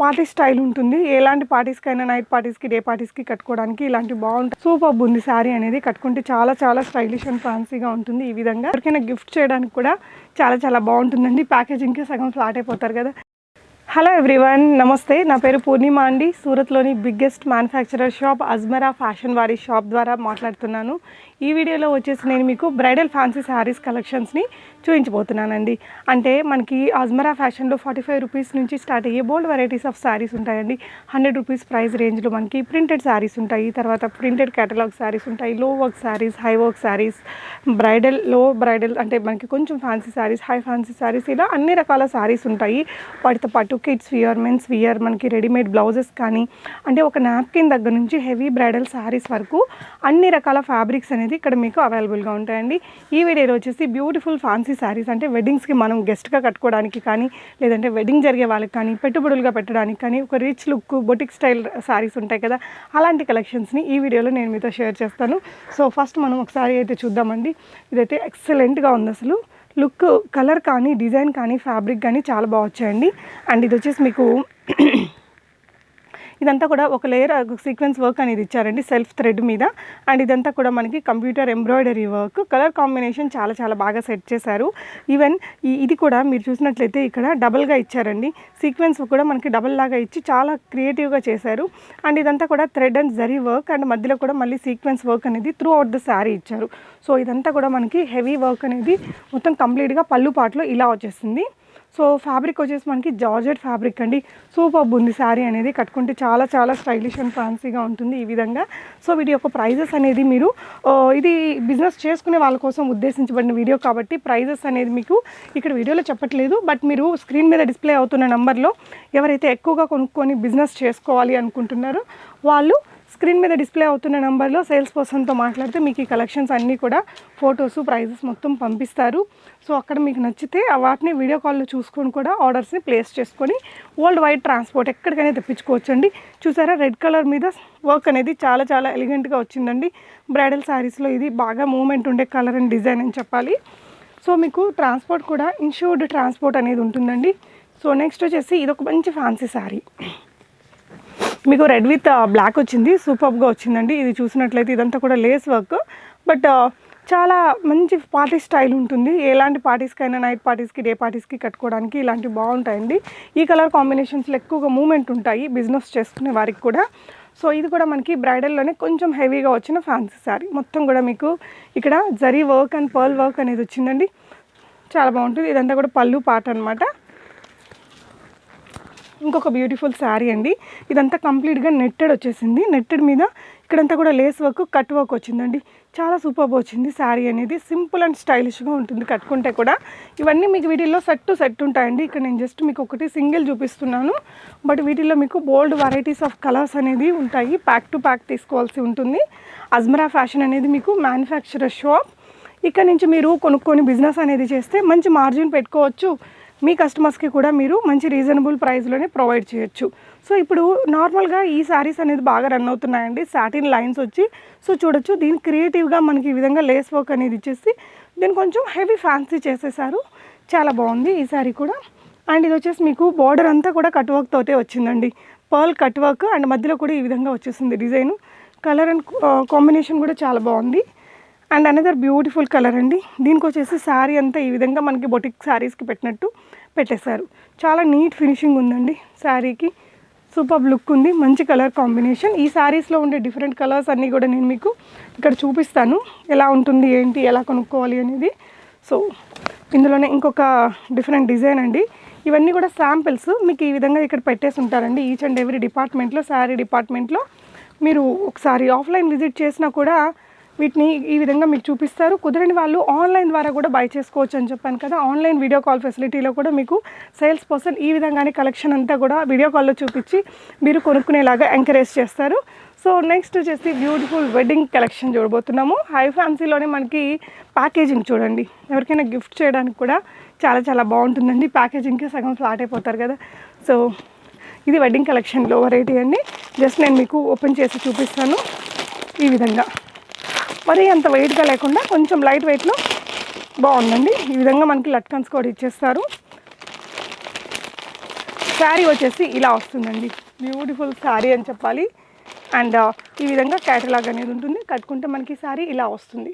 Party style ఉంటుంది. ఎలాంటి పార్టీస్కైనా night పార్టీస్కి డే పార్టీస్కి కట్టుకోవడానికి ఇలాంటి బాగుంటుంది సూపర్ ఉంది శారీ అనేది కట్టుకుంటే చాలా చాలా స్టైలిష్ అండ్ ఫ్యాన్సీగా ఉంటుంది ఈ విధంగా. ఎవరికైనా గిఫ్ట్ చేయడానికి కూడా చాలా చాలా బాగుంటుందండి. ప్యాకేజింగ్కి సగం ఫ్లాట్ అయిపోతారు కదా. హలో ఎవ్రీవన్ నమస్తే. నా పేరు పూర్ణిమ అండి. సూరత్లోని biggest manufacturer shop Ajmera fashion వారి షాప్ ద్వారా మాట్లాడుతున్నాను. ఈ వీడియోలో వచ్చేసి నేను మీకు బ్రైడల్ ఫ్యాన్సీ శారీస్ కలెక్షన్స్ని చూపించబోతున్నానండి. అంటే మనకి అజ్మరా ఫ్యాషన్లో ఫార్టీ ఫైవ్ రూపీస్ నుంచి స్టార్ట్ అయ్యే బోల్డ్ వెరైటీస్ ఆఫ్ శారీస్ ఉంటాయండి. హండ్రెడ్ రూపీస్ ప్రైస్ రేంజ్లో మనకి ప్రింటెడ్ శారీస్ ఉంటాయి. తర్వాత ప్రింటెడ్ కేటలాగ్ శారీస్ ఉంటాయి. Low work saris high work saris బ్రైడల్లో bridal అంటే మనకి కొంచెం fancy saris high fancy saris ఇలా అన్ని రకాల శారీస్ ఉంటాయి. వాటితో పాటు కిడ్స్ వియర్ మెన్స్ వియర్ మనకి రెడీమేడ్ బ్లౌజెస్ కానీ అంటే ఒక నాప్కిన్ దగ్గర నుంచి హెవీ బ్రైడల్ శారీస్ వరకు అన్ని రకాల ఫ్యాబ్రిక్స్ అనేది ఇక్కడ మీకు అవైలబుల్గా ఉంటాయండి. ఈ వీడియోలో వచ్చేసి బ్యూటిఫుల్ ఫ్యాన్సీ శారీస్ అంటే వెడ్డింగ్స్కి మనం గెస్ట్గా కట్టుకోవడానికి కానీ లేదంటే వెడ్డింగ్ జరిగే వాళ్ళకి కానీ పెట్టుబడులుగా పెట్టడానికి కానీ ఒక rich look boutique style saris ఉంటాయి కదా అలాంటి కలెక్షన్స్ని ఈ వీడియోలో నేను మీతో షేర్ చేస్తాను. సో ఫస్ట్ మనం ఒకసారి అయితే చూద్దామండి. ఇదైతే ఎక్సలెంట్గా ఉంది అసలు. లుక్ కలర్ కానీ డిజైన్ కానీ ఫ్యాబ్రిక్ కానీ చాలా బాగా వచ్చాయండి. అండ్ ఇది వచ్చేసి మీకు ఇదంతా కూడా ఒక లేయర్ సీక్వెన్స్ వర్క్ అనేది ఇచ్చారండి సెల్ఫ్ థ్రెడ్ మీద. అండ్ ఇదంతా కూడా మనకి computer embroidery work colour combination చాలా చాలా బాగా సెట్ చేశారు. ఈవెన్ ఇది కూడా మీరు చూసినట్లయితే ఇక్కడ డబల్గా ఇచ్చారండి. సీక్వెన్స్ కూడా మనకి డబల్ లాగా ఇచ్చి చాలా క్రియేటివ్గా చేశారు. అండ్ ఇదంతా కూడా thread and zari work and మధ్యలో కూడా మళ్ళీ సీక్వెన్స్ వర్క్ అనేది త్రూ అవుట్ ద శారీ ఇచ్చారు. సో ఇదంతా కూడా మనకి హెవీ వర్క్ అనేది మొత్తం కంప్లీట్గా పళ్ళు పాటలో ఇలా వచ్చేసింది. సో ఫ్యాబ్రిక్ వచ్చేసి మనకి జార్జెట్ ఫ్యాబ్రిక్ అండి. సూపర్ ఉంది శారీ అనేది కట్టుకుంటే చాలా చాలా స్టైలిష్ అండ్ ఫ్యాన్సీగా ఉంటుంది ఈ విధంగా. సో వీటి యొక్క ప్రైజెస్ అనేది మీరు ఇది బిజినెస్ చేసుకునే వాళ్ళ కోసం ఉద్దేశించబడిన వీడియో కాబట్టి ప్రైజెస్ అనేది మీకు ఇక్కడ వీడియోలో చెప్పట్లేదు. బట్ మీరు స్క్రీన్ మీద డిస్ప్లే అవుతున్న నెంబర్లో ఎవరైతే ఎక్కువగా కొనుక్కొని బిజినెస్ చేసుకోవాలి అనుకుంటున్నారో వాళ్ళు స్క్రీన్ మీద డిస్ప్లే అవుతున్న నెంబర్లో సేల్స్ పర్సన్తో మాట్లాడితే మీకు ఈ కలెక్షన్స్ అన్నీ కూడా ఫొటోస్ ప్రైజెస్ మొత్తం పంపిస్తారు. సో అక్కడ మీకు నచ్చితే ఆ వాటిని వీడియో కాల్లో చూసుకొని కూడా ఆర్డర్స్ని ప్లేస్ చేసుకొని వరల్డ్ వైడ్ ట్రాన్స్పోర్ట్ ఎక్కడికైనా తెప్పించుకోవచ్చు అండి చూసారా రెడ్ కలర్ మీద వర్క్ అనేది చాలా చాలా ఎలిగెంట్గా వచ్చిందండి. బ్రైడల్ శారీస్లో ఇది బాగా మూమెంట్ ఉండే కలర్ అండ్ డిజైన్ అని చెప్పాలి. సో మీకు ట్రాన్స్పోర్ట్ కూడా ఇన్షూర్డ్ ట్రాన్స్పోర్ట్ అనేది ఉంటుందండి. సో నెక్స్ట్ వచ్చేసి ఇది ఒక మంచి ఫ్యాన్సీ శారీ. మీకు రెడ్ విత్ బ్లాక్ వచ్చింది సూపర్గా వచ్చిందండి. ఇది చూసినట్లయితే ఇదంతా కూడా లేస్ వర్క్ బట్ చాలా మంచి పార్టీ స్టైల్ ఉంటుంది. ఎలాంటి పార్టీస్కైనా నైట్ పార్టీస్కి డే పార్టీస్కి కట్టుకోవడానికి ఇలాంటివి బాగుంటాయండి. ఈ కలర్ కాంబినేషన్స్లో ఎక్కువగా మూమెంట్ ఉంటాయి బిజినెస్ చేసుకునే వారికి కూడా. సో ఇది కూడా మనకి బ్రైడల్లోనే కొంచెం హెవీగా వచ్చిన ఫ్యాన్సీ శారీ మొత్తం కూడా మీకు ఇక్కడ zari work and pearl work అనేది వచ్చిందండి. చాలా బాగుంటుంది. ఇదంతా కూడా పళ్ళు పాట అనమాట ఇంకొక బ్యూటిఫుల్ శారీ అండి. ఇదంతా కంప్లీట్గా నెట్టెడ్ వచ్చేసింది. నెట్టెడ్ మీద ఇక్కడంతా కూడా లేస్ వర్క్ కట్ వర్క్ వచ్చిందండి. చాలా సూపర్ వచ్చింది శారీ అనేది. సింపుల్ అండ్ స్టైలిష్గా ఉంటుంది కట్టుకుంటే కూడా. ఇవన్నీ మీకు వీటిల్లో సెట్ టు సెట్ ఉంటాయండి. ఇక్కడ నేను జస్ట్ మీకు ఒకటి సింగిల్ చూపిస్తున్నాను. బట్ వీటిల్లో మీకు బోల్డ్ వెరైటీస్ ఆఫ్ కలర్స్ అనేది ఉంటాయి. ప్యాక్ టు ప్యాక్ తీసుకోవాల్సి ఉంటుంది. అజ్మరా ఫ్యాషన్ అనేది మీకు మ్యానుఫ్యాక్చరర్ షాప్ ఇక్కడ నుంచి మీరు కొనుక్కొని బిజినెస్ అనేది చేస్తే మంచి మార్జిన్ పెట్టుకోవచ్చు. మీ కస్టమర్స్కి కూడా మీరు మంచి రీజనబుల్ ప్రైస్లోనే ప్రొవైడ్ చేయొచ్చు. సో ఇప్పుడు నార్మల్గా ఈ శారీస్ అనేది బాగా రన్ అవుతున్నాయండి. సాటిన్ లైన్స్ వచ్చి సో చూడొచ్చు. దీని క్రియేటివ్గా మనకి ఈ విధంగా లేస్ వర్క్ అనేది ఇచ్చేసి దీన్ని కొంచెం హెవీ ఫ్యాన్సీ చేసేసారు. చాలా బాగుంది ఈ శారీ కూడా. అండ్ ఇది వచ్చేసి మీకు బార్డర్ అంతా కూడా కట్ వర్క్ తోటే వచ్చిందండి. పర్ల్ కట్ వర్క్ అండ్ మధ్యలో కూడా ఈ విధంగా వచ్చేసింది డిజైన్ కలర్ అండ్ కాంబినేషన్ కూడా చాలా బాగుంది. అండ్ అనదర్ బ్యూటిఫుల్ కలర్ అండి. దీనికి వచ్చేసి శారీ అంతా ఈ విధంగా మనకి బొటిక్ శారీస్కి పెట్టినట్టు పెట్టేశారు. చాలా నీట్ ఫినిషింగ్ ఉందండి శారీకి సూపర్ లుక్ ఉంది. మంచి కలర్ కాంబినేషన్ ఈ శారీస్లో ఉండే డిఫరెంట్ కలర్స్ అన్నీ కూడా నేను మీకు ఇక్కడ చూపిస్తాను. ఎలా ఉంటుంది ఏంటి ఎలా కొనుక్కోవాలి అనేది. సో ఇందులోనే ఇంకొక డిఫరెంట్ డిజైన్ అండి. ఇవన్నీ కూడా శాంపిల్స్ మీకు ఈ విధంగా ఇక్కడ పెట్టేసి ఉంటారండి. ఈచ్ అండ్ ఎవ్రీ డిపార్ట్మెంట్లో శారీ డిపార్ట్మెంట్లో మీరు ఒకసారి ఆఫ్లైన్ విజిట్ చేసినా కూడా వీటిని ఈ విధంగా మీకు చూపిస్తారు. కుదరని వాళ్ళు ఆన్లైన్ ద్వారా కూడా బై చేసుకోవచ్చు అని చెప్పాను కదా. ఆన్లైన్ వీడియో కాల్ ఫెసిలిటీలో కూడా మీకు సేల్స్ పర్సన్ ఈ విధంగానే కలెక్షన్ అంతా కూడా వీడియో కాల్లో చూపించి మీరు కొనుక్కునేలాగా ఎంకరేజ్ చేస్తారు. సో నెక్స్ట్ వచ్చేసి బ్యూటిఫుల్ వెడ్డింగ్ కలెక్షన్ చూడబోతున్నాము. హై ఫ్యాన్సీలోనే మనకి ప్యాకేజింగ్ చూడండి. ఎవరికైనా గిఫ్ట్ చేయడానికి కూడా చాలా చాలా బాగుంటుందండి. ప్యాకేజింగ్కి సగం ఫ్లాట్ అయిపోతారు కదా. సో ఇది వెడ్డింగ్ కలెక్షన్లో వెరైటీ అండి. జస్ట్ నేను మీకు ఓపెన్ చేసి చూపిస్తాను ఈ విధంగా. మరీ అంత వెయిట్గా లేకుండా కొంచెం లైట్ వెయిట్లో బాగుందండి. ఈ విధంగా మనకి లట్కన్స్ కూడా ఇచ్చేస్తారు. శారీ వచ్చేసి ఇలా వస్తుందండి. బ్యూటిఫుల్ శారీ అని చెప్పాలి. అండ్ uh, ఈ విధంగా క్యాటలాగ్ అనేది ఉంటుంది. కట్టుకుంటే మనకి శారీ ఇలా వస్తుంది.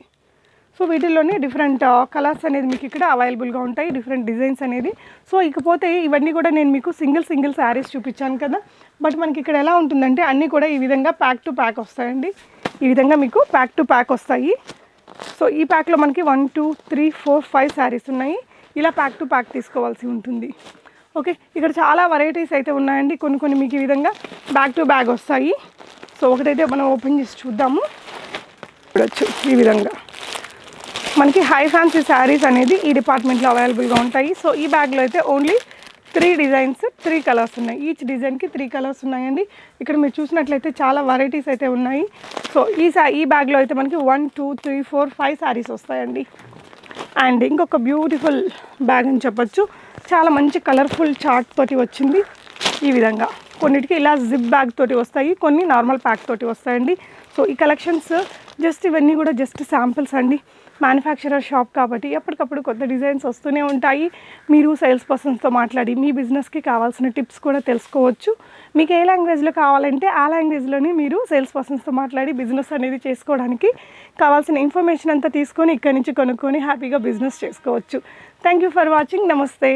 సో వీటిల్లోనే డిఫరెంట్ కలర్స్ uh, అనేది మీకు ఇక్కడ అవైలబుల్గా ఉంటాయి డిఫరెంట్ డిజైన్స్ అనేది. సో ఇకపోతే ఇవన్నీ కూడా నేను మీకు సింగిల్ సింగిల్ శారీస్ చూపించాను కదా. బట్ మనకి ఇక్కడ ఎలా ఉంటుందంటే అన్నీ కూడా ఈ విధంగా ప్యాక్ టు ప్యాక్ వస్తాయండి. ఈ విధంగా మీకు ప్యాక్ టు ప్యాక్ వస్తాయి. సో ఈ ప్యాక్లో మనకి one two three four five saris ఉన్నాయి. ఇలా ప్యాక్ టు ప్యాక్ తీసుకోవాల్సి ఉంటుంది. ఓకే ఇక్కడ చాలా వెరైటీస్ అయితే ఉన్నాయండి. కొన్ని కొన్ని మీకు ఈ విధంగా బ్యాగ్ టు బ్యాగ్ వస్తాయి. సో ఒకటైతే మనం ఓపెన్ చేసి చూద్దాము. చూడొచ్చు ఈ విధంగా. మనకి హై ఫ్యాన్సీ శారీస్ అనేది ఈ డిపార్ట్మెంట్లో అవైలబుల్గా ఉంటాయి. సో ఈ బ్యాగ్లో అయితే only three designs three colours ఉన్నాయి. ఈచ్ డిజైన్కి త్రీ కలర్స్ ఉన్నాయండి. ఇక్కడ మీరు చూసినట్లయితే చాలా వెరైటీస్ అయితే ఉన్నాయి. సో ఈ సా ఈ బ్యాగ్లో అయితే మనకి one two three four five saris వస్తాయండి. అండ్ ఇంకొక బ్యూటిఫుల్ బ్యాగ్ అని చెప్పొచ్చు. చాలా మంచి కలర్ఫుల్ చార్ట్ తోటి వచ్చింది ఈ విధంగా. కొన్నిటికి ఇలా జిప్ బ్యాగ్ తోటి వస్తాయి కొన్ని నార్మల్ ప్యాక్ తోటి వస్తాయండి. సో ఈ కలెక్షన్స్ జస్ట్ ఇవన్నీ కూడా జస్ట్ శాంపిల్స్ అండి. మ్యానుఫ్యాక్చరర్ షాప్ కాబట్టి ఎప్పటికప్పుడు కొత్త డిజైన్స్ వస్తూనే ఉంటాయి. మీరు సేల్స్ పర్సన్స్తో మాట్లాడి మీ బిజినెస్కి కావాల్సిన టిప్స్ కూడా తెలుసుకోవచ్చు. మీకు ఏ లాంగ్వేజ్లో కావాలంటే ఆ లాంగ్వేజ్లోనే మీరు సేల్స్ పర్సన్స్తో మాట్లాడి బిజినెస్ అనేది చేసుకోవడానికి కావాల్సిన ఇన్ఫర్మేషన్ అంతా తీసుకొని ఇక్కడి నుంచి కొనుక్కొని హ్యాపీగా బిజినెస్ చేసుకోవచ్చు. థ్యాంక్ యూ ఫర్ వాచింగ్ నమస్తే